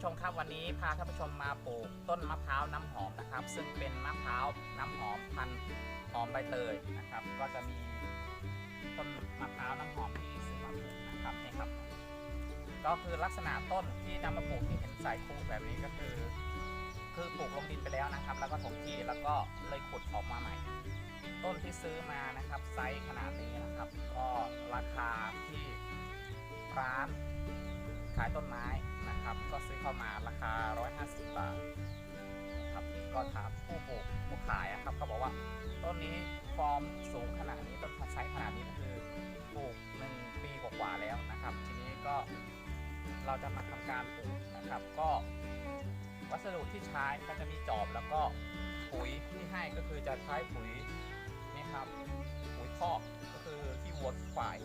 ผู้ชมครับวันนี้พาท่านผู้ชมมาปลูกต้นมะพร้าวน้ำหอมนะครับ ซึ่งเป็นมะพร้าวน้ำหอมพันธุ์หอมใบเตยนะครับ ก็จะมีต้นมะพร้าวน้ำหอมที่ซื้อมาปลูกนะครับนี่ครับ ก็คือลักษณะต้นที่นำมาปลูกที่เห็นใส่คูแบบนี้ก็คือ คือปลูกลงดินไปแล้วนะครับ แล้วก็ถมที่แล้วก็เลยขุดออกมาใหม่ ต้นที่ซื้อมานะครับไซส์ขนาดนี้นะครับ ก็ราคาที่ร้านขายต้นไม้ นะครับ ก็ซื้อเข้ามาราคา 150 บาทนะครับก็ถามผู้ปลูกผู้ขายอะครับเขาบอกว่าต้นนี้ฟอร์มสูงขนาดนี้ต้นไซส์ขนาดนี้ก็คือปลูกหนึ่งปีกว่าๆแล้วนะครับ ทีนี้ก็เราจะมาทำการปลูกนะครับ ก็วัสดุที่ใช้ก็จะมีจอบแล้วก็ปุ๋ยที่ให้ก็คือจะใช้ปุ๋ยนี่ครับปุ๋ยคอกก็คือที่วัวที่ควาย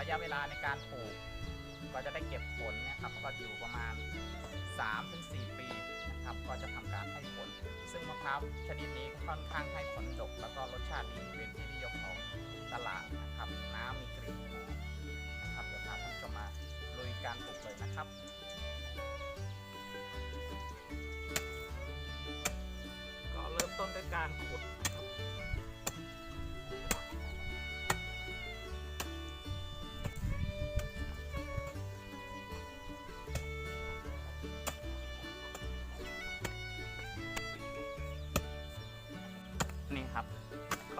ระยะเวลาในการปลูก ก็จะได้เก็บผลนะครับก็อยู่ประมาณ 3-4 ปีนะครับก็จะทำการให้ผล ซึ่งมะพร้าวชนิดนี้ค่อนข้างให้ผลดก แล้วก็รสชาติดีเป็นที่นิยมของตลาดนะครับ น้ำมีกลิ่นนะครับเดี๋ยวพาท่านชมมาลุยการปลูกเลยนะครับก็เริ่มต้นด้วยการขุด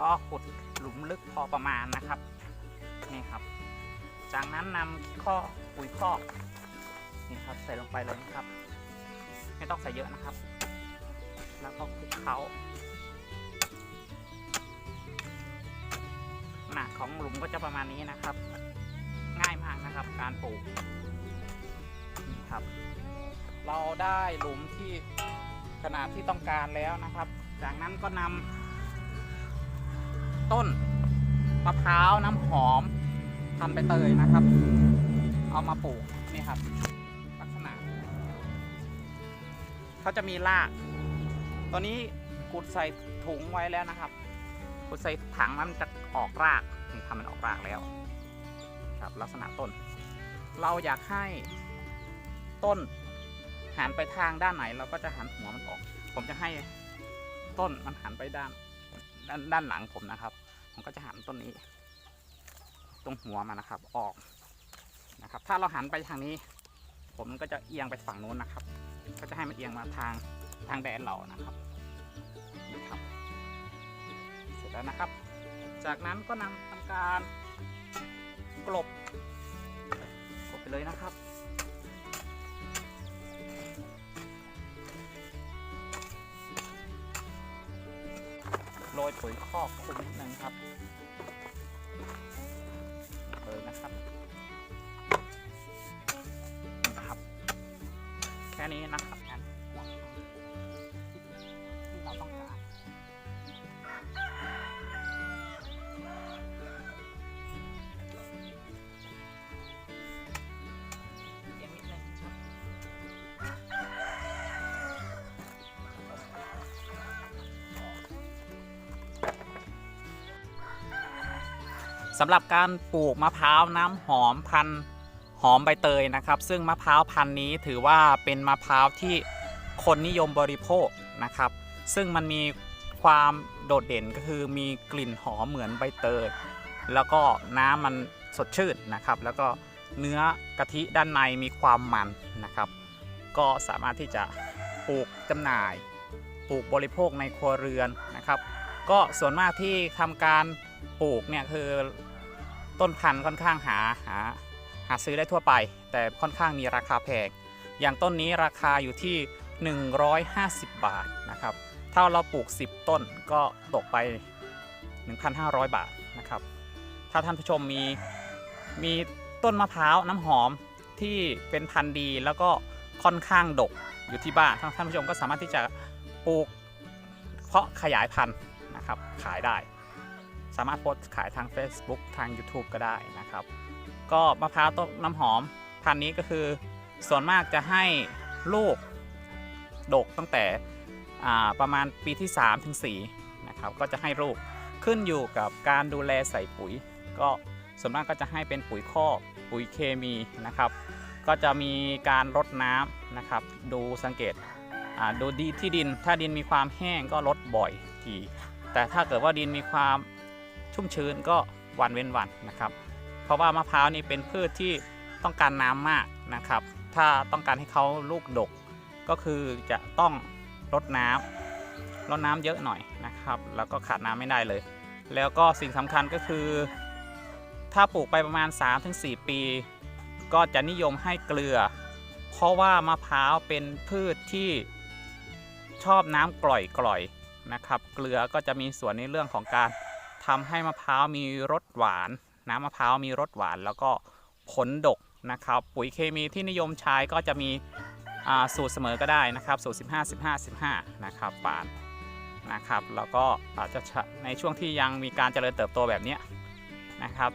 ก็ขุดหลุมลึกพอประมาณนะครับ นี่ครับ จากนั้นนำข้อปุ๋ยคอกนี่ครับใส่ลงไปเลยนะครับ ไม่ต้องใส่เยอะนะครับ แล้วก็คลุกเคล้าขนาดของหลุมก็จะประมาณนี้นะครับ ง่ายมากนะครับ การปลูกนี่ครับ เราได้หลุมที่ขนาดที่ต้องการแล้วนะครับ จากนั้นก็นำ ต้นมะพร้าวน้ำหอมพันธุ์ใบเตยนะครับ เอามาปลูกนี่ครับ ลักษณะเขาจะมีรากตัวนี้ขุดใส่ถุงไว้แล้วนะครับขุดใส่ถังมันจะออกรากนี่ทำมันออกรากแล้วครับลักษณะต้น เราอยากให้ต้นหันไปทางด้านไหน เราก็จะหันหัวมันออก ผมจะให้ต้นมันหันไปด้าน ด้านด้านหลังผมนะครับ ผมก็จะหันต้นนี้ ตรงหัวมันนะครับออกนะครับ ถ้าเราหันไปทางนี้ ผมก็จะเอียงไปฝั่งนู้นนะครับ ก็จะให้มันเอียงมาทางทางแดนเรานะครับนี่ครับ เสร็จแล้วนะครับ จากนั้นก็นำทำการกลบกลบไปเลยนะครับ ยปุ๋ยคอกคุมนิดนึงครับเลยนะครับนะครับ แค่นี้นะครับ สำหรับการปลูกมะพร้าวน้ำหอมพันธุ์หอมใบเตยนะครับ ซึ่งมะพร้าวพันธุ์นี้ถือว่าเป็นมะพร้าวที่คนนิยมบริโภคนะครับ ซึ่งมันมีความโดดเด่นก็คือมีกลิ่นหอมเหมือนใบเตยแล้วก็น้ำมันสดชื่นนะครับ แล้วก็เนื้อกะทิด้านในมีความมันนะครับ ก็สามารถที่จะปลูกจำหน่ายปลูกบริโภคในครัวเรือนนะครับ ก็ส่วนมากที่ทำการปลูกเนี่ยคือ ต้นพันธุ์ค่อนข้างหาหาหาซื้อได้ทั่วไป แต่ค่อนข้างมีราคาแพงอย่างต้นนี้ราคาอยู่ที่ 150 บาทนะครับถ้าเราปลูก 10 ต้นก็ตกไป 1,500 บาทนะครับ ถ้าท่านผู้ชมมีมีต้นมะพร้าวน้ำหอมที่เป็นพันธุ์ดีแล้วก็ค่อนข้างดกอยู่ที่บ้านท่านผู้ชมก็สามารถที่จะปลูกเพาะขยายพันธุ์นะครับขายได้ สามารถโพสต์ขายทาง Facebook ทาง YouTube ก็ได้นะครับ ก็มะพร้าวต้นน้ำหอมพันนี้ก็คือ ส่วนมากจะให้ลูกดกตั้งแต่ประมาณปีที่3ถึง4นะครับก็จะให้ลูกขึ้นอยู่กับการดูแลใส่ปุ๋ย ก็ส่วนมากก็จะให้เป็นปุ๋ยคอกปุ๋ยเคมีนะครับ ก็จะมีการรดน้ำนะครับ ดูสังเกตดูดีที่ดินถ้าดินมีความแห้งก็ลดบ่อยทีแต่ถ้าเกิดว่าดินมีความ ชุ่มชื้นก็วันเว้นวันนะครับ เพราะว่ามะพร้าวนี่เป็นพืชที่ต้องการน้ำมากนะครับ ถ้าต้องการให้เขาลูกดกก็คือจะต้องรดน้ำรดน้ำเยอะหน่อยนะครับ แล้วก็ขาดน้ำไม่ได้เลย แล้วก็สิ่งสำคัญก็คือ ถ้าปลูกไปประมาณ 3-4 ปี ก็จะนิยมให้เกลือ เพราะว่ามะพร้าวเป็นพืชที่ชอบน้ำกร่อยๆนะครับ เกลือก็จะมีส่วนในเรื่องของการ ทำให้มะพร้าวมีรสหวานน้ำมะพร้าวมีรสหวานแล้วก็ผลดกนะครับ ปุ๋ยเคมีที่นิยมใช้ก็จะมีอ่าสูตรเสมอก็ได้นะครับสูตร 15 15 15 นะครับปานนะครับ แล้วก็อาจจะในช่วงที่ยังมีการเจริญเติบโตแบบนี้นะครับ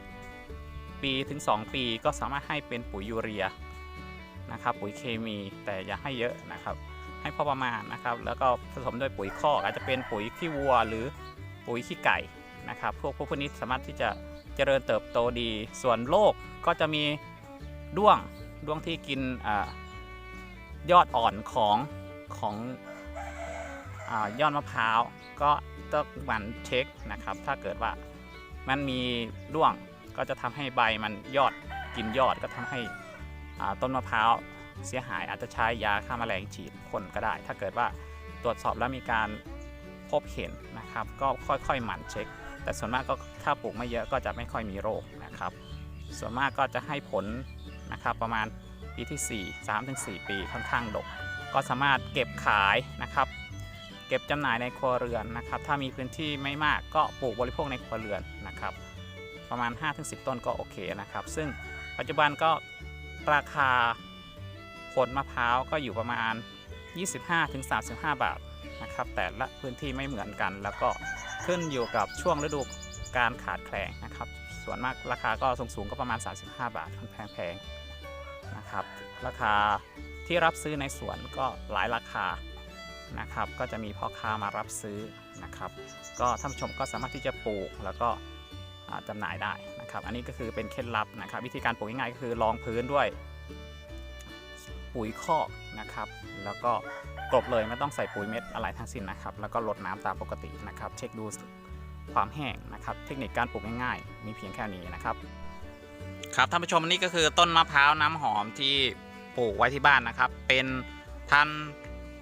ปีถึง 2 ปีก็สามารถให้เป็นปุ๋ยยูเรียนะครับปุ๋ยเคมีแต่อย่าให้เยอะนะครับ ให้พอประมาณนะครับ แล้วก็ผสมด้วยปุ๋ยคอกอาจจะเป็นปุ๋ยขี้วัวหรือปุ๋ยขี้ไก่ นะครับพวกพวกพวกนี้สามารถที่จะเจริญเติบโตดี ส่วนโรคก็จะมีด้วงด้วงที่กินอยอดอ่อนของของอยอดมะพร้าวก็ต้องหมั่นเช็คนะครับ ถ้าเกิดว่ามันมีด้วงก็จะทำให้ใบมันยอดกินยอดก็ทำให้ต้นมะพร้าวเสียหายอาจจะใช้ยาฆ่าแมลงฉีดพ่นก็ได้ ถ้าเกิดว่าตรวจสอบแล้วมีการพบเห็นนะครับ ก็ค่อยๆหมั่นเช็ค แต่ส่วนมากก็ถ้าปลูกไม่เยอะก็จะไม่ค่อยมีโรคนะครับ ส่วนมากก็จะให้ผลนะครับประมาณปีที่ 4 3-4 ปีค่อนข้างดก ก็สามารถเก็บขายนะครับ เก็บจำหน่ายในครัวเรือนนะครับ ถ้ามีพื้นที่ไม่มากก็ปลูกบริโภคในครัวเรือนนะครับ ประมาณ 5-10 ต้นก็โอเคนะครับ ซึ่งปัจจุบันก็ราคาผลมะพร้าวก็อยู่ประมาณ 25-35 บาทนะครับ แต่ละพื้นที่ไม่เหมือนกันแล้วก็ ขึ้นอยู่กับช่วงฤดูการขาดแคลนนะครับ ส่วนมากราคาก็สูงสูงก็ประมาณ 35 บาทค่อนแพงๆนะครับ ราคาที่รับซื้อในสวนก็หลายราคานะครับ ก็จะมีพ่อค้ามารับซื้อนะครับ ก็ท่านผู้ชมก็สามารถที่จะปลูกแล้วก็อ่าจำหน่ายได้นะครับ อันนี้ก็คือเป็นเคล็ดลับนะครับ วิธีการปลูกง่ายๆก็คือรองพื้นด้วยปุ๋ยคอกนะครับ แล้วก็ กลบเลยไม่ต้องใส่ปุ๋ยเม็ดอะไรทั้งสิ้นนะครับ แล้วก็ลดน้ำตามปกตินะครับ เช็คดูความแห้งนะครับ เทคนิคการปลูกง่ายๆ มีเพียงแค่นี้นะครับ ครับท่านผู้ชมนนี้ก็คือต้นมะพร้าวน้ำหอมที่ปลูกไว้ที่บ้านนะครับ เป็นพัน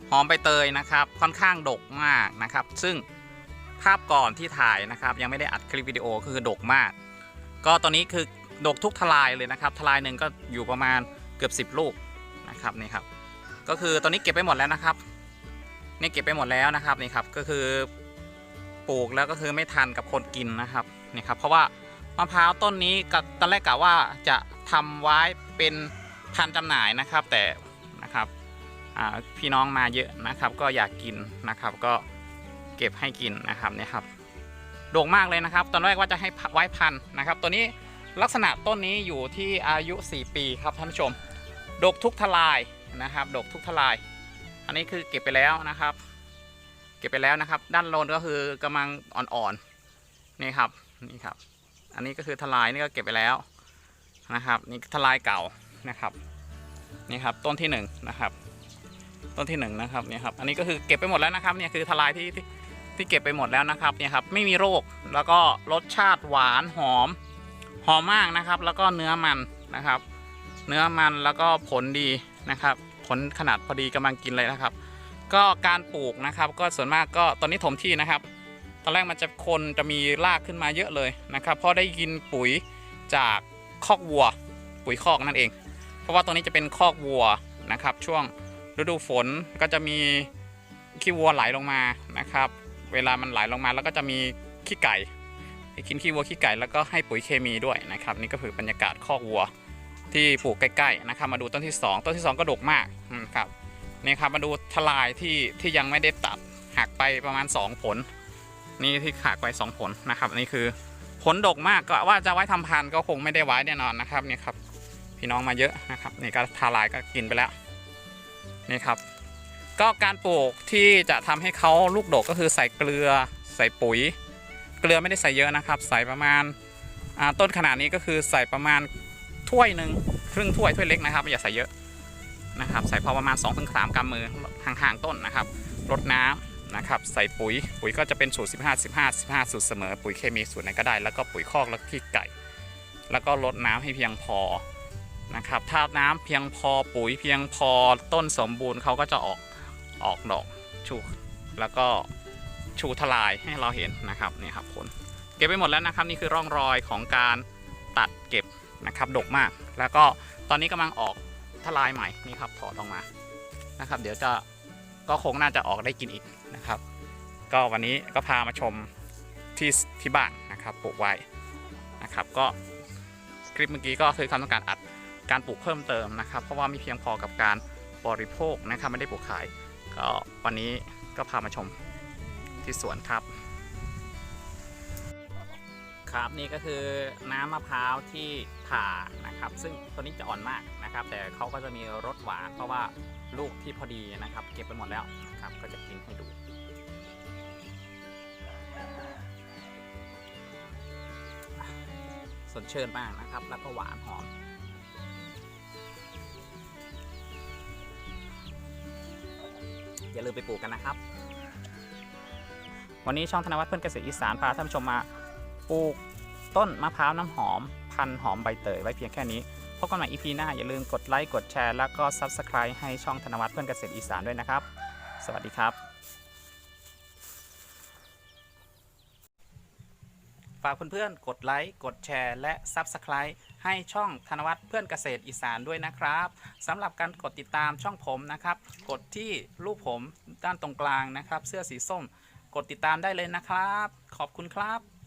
หอมใบเตยนะครับ ค่อนข้างดกมากนะครับ ซึ่งภาพก่อนที่ถ่ายนะครับ ยังไม่ได้อัดคลิปวิดีโอคือดกมาก ก็ตอนนี้คือดกทุกทลายเลยนะครับ ทลายหนึ่งก็อยู่ประมาณเกือบ 10 ลูกนะครับนี่ครับ ก็คือตอนนี้เก็บไปหมดแล้วนะครับนี่เก็บไปหมดแล้วนะครับนี่ครับก็คือปลูกแล้วก็คือไม่ทันกับคนกินนะครับนี่ครับเพราะว่ามะพร้าวต้นนี้กับตอนแรกกะว่าจะทำไว้เป็นพันธุ์จำหน่ายนะครับ แต่นะครับพี่น้องมาเยอะนะครับ ก็อยากกินนะครับ ก็เก็บให้กินนะครับนี่ครับโด่งมากเลยนะครับ ตอนแรกว่าจะให้ไว้พันนะครับ ตัวนี้ลักษณะต้นนี้อยู่ที่อายุ 4 ปีครับท่านผู้ชมดกทุกทลาย นะครับ ดกทุกทลาย อันนี้คือเก็บไปแล้วนะครับ เก็บไปแล้วนะครับ ด้านโลนก็คือกำลังอ่อนๆนี่ครับนี่ครับ อันนี้ก็คือทลายนี่ก็เก็บไปแล้วนะครับ นี่ทลายเก่านะครับนี่ครับต้นที่หนึ่งนะครับต้นที่หนึ่งนะครับเนี่ยครับ อันนี้ก็คือเก็บไปหมดแล้วนะครับเนี่ยคือทลายที่ที่ที่เก็บไปหมดแล้วนะครับเนี่ยครับไม่มีโรคแล้วก็รสชาติหวานหอมหอมมากนะครับ แล้วก็เนื้อมันนะครับ เนื้อมันแล้วก็ผลดี นะครับ ผลขนาดพอดีกำลังกินเลยนะครับ ก็การปลูกนะครับ ก็ส่วนมากก็ตอนนี้ถมที่นะครับ ตอนแรกมันจะคนจะมีรากขึ้นมาเยอะเลยนะครับ เพราะได้กินปุ๋ยจากคอกวัว ปุ๋ยคอกนั่นเอง เพราะว่าตัวนี้จะเป็นคอกวัวนะครับ ช่วงฤดูฝนก็จะมีขี้วัวไหลลงมานะครับ เวลามันไหลลงมาแล้วก็จะมีขี้ไก่กินขี้วัวขี้ไก่แล้วก็ให้ปุ๋ยเคมีด้วยนะครับ นี่ก็คือบรรยากาศคอกวัว ที่ปลูกใกล้ๆนะครับ มาดูต้นที่ 2 ต้นที่ 2 ก็ดกมากนะครับนี่ครับมาดูทลายที่ที่ยังไม่ได้ตัดหักไปประมาณ 2 ผล นี่ที่หักไป 2 ผลนะครับนี่คือผลดกมากก็ว่าจะไว้ทำพันธุ์ก็คงไม่ได้ไว้แน่นอนนะครับนี่ครับพี่น้องมาเยอะนะครับนี่ก็ทลายก็กินไปแล้วนี่ครับ ก็การปลูกที่จะทำให้เขาลูกดกก็คือใส่เกลือใส่ปุ๋ย เกลือไม่ได้ใส่เยอะนะครับ ใส่ประมาณต้นขนาดนี้ก็คือใส่ประมาณ ถ้วยหนึ่งครึ่งถ้วยถ้วยเล็กนะครับอย่าใส่เยอะนะครับ ใส่พอประมาณ 2-3กำมือห่างๆต้นนะครับรดน้ำนะครับใส่ปุ๋ยปุ๋ยก็จะเป็นสูตร 15 15 15 สูตรเสมอ ปุ๋ยเคมีสูตรไหนก็ได้ แล้วก็ปุ๋ยคอกแล้วก็ขี้ไก่ แล้วก็รดน้ำให้เพียงพอนะครับถ้าน้ำเพียงพอปุ๋ยเพียงพอต้นสมบูรณ์เขาก็จะออกออกดอกชูแล้วก็ชูทลายให้เราเห็นนะครับนี่ครับผลเก็บไปหมดแล้วนะครับนี่คือร่องรอยของการตัดเก็บ นะครับดกมาก แล้วก็ตอนนี้กำลังออกทลายใหม่นี่ครับถอดออกมานะครับ เดี๋ยวจะก็คงน่าจะออกได้กินอีกนะครับ ก็วันนี้ก็พามาชมที่ที่บ้านนะครับปลูกไว้นะครับ ก็คลิปเมื่อกี้ก็คือความต้องการอัดการปลูกเพิ่มเติมนะครับ เพราะว่าไม่เพียงพอกับการบริโภคนะครับไม่ได้ปลูกขาย ก็วันนี้ก็พามาชมที่สวนครับ ครับนี่ก็คือน้ำมะพร้าวที่ผ่านะครับ ซึ่งตัวนี้จะอ่อนมากนะครับ แต่เขาก็จะมีรสหวานเพราะว่าลูกที่พอดีนะครับ เก็บไปหมดแล้วครับ ก็จะกินให้ดูสดชื่นมากนะครับ แล้วก็หวานหอม อย่าลืมไปปลูกกันนะครับ วันนี้ช่องธนวัฒน์เพื่อนเกษตรอีสานพาท่านผู้ชมมา ปลูกต้นมะพร้าวน้ำหอม พันหอมใบเตยไว้เพียงแค่นี้พบกันใหม่ EP หน้า อย่าลืมกดไลค์กดแชร์แล้วก็ Subscribe ให้ช่องธนวัฒน์เพื่อนเกษตรอีสานด้วยนะครับ สวัสดีครับ ฝากเพื่อนๆกดไลค์กดแชร์และ Subscribe ให้ช่องธนวัฒน์เพื่อนเกษตรอีสานด้วยนะครับสำหรับการกดติดตามช่องผมนะครับ กดที่รูปผมด้านตรงกลางนะครับ เสื้อสีส้ม กดติดตามได้เลยนะครับ ขอบคุณครับ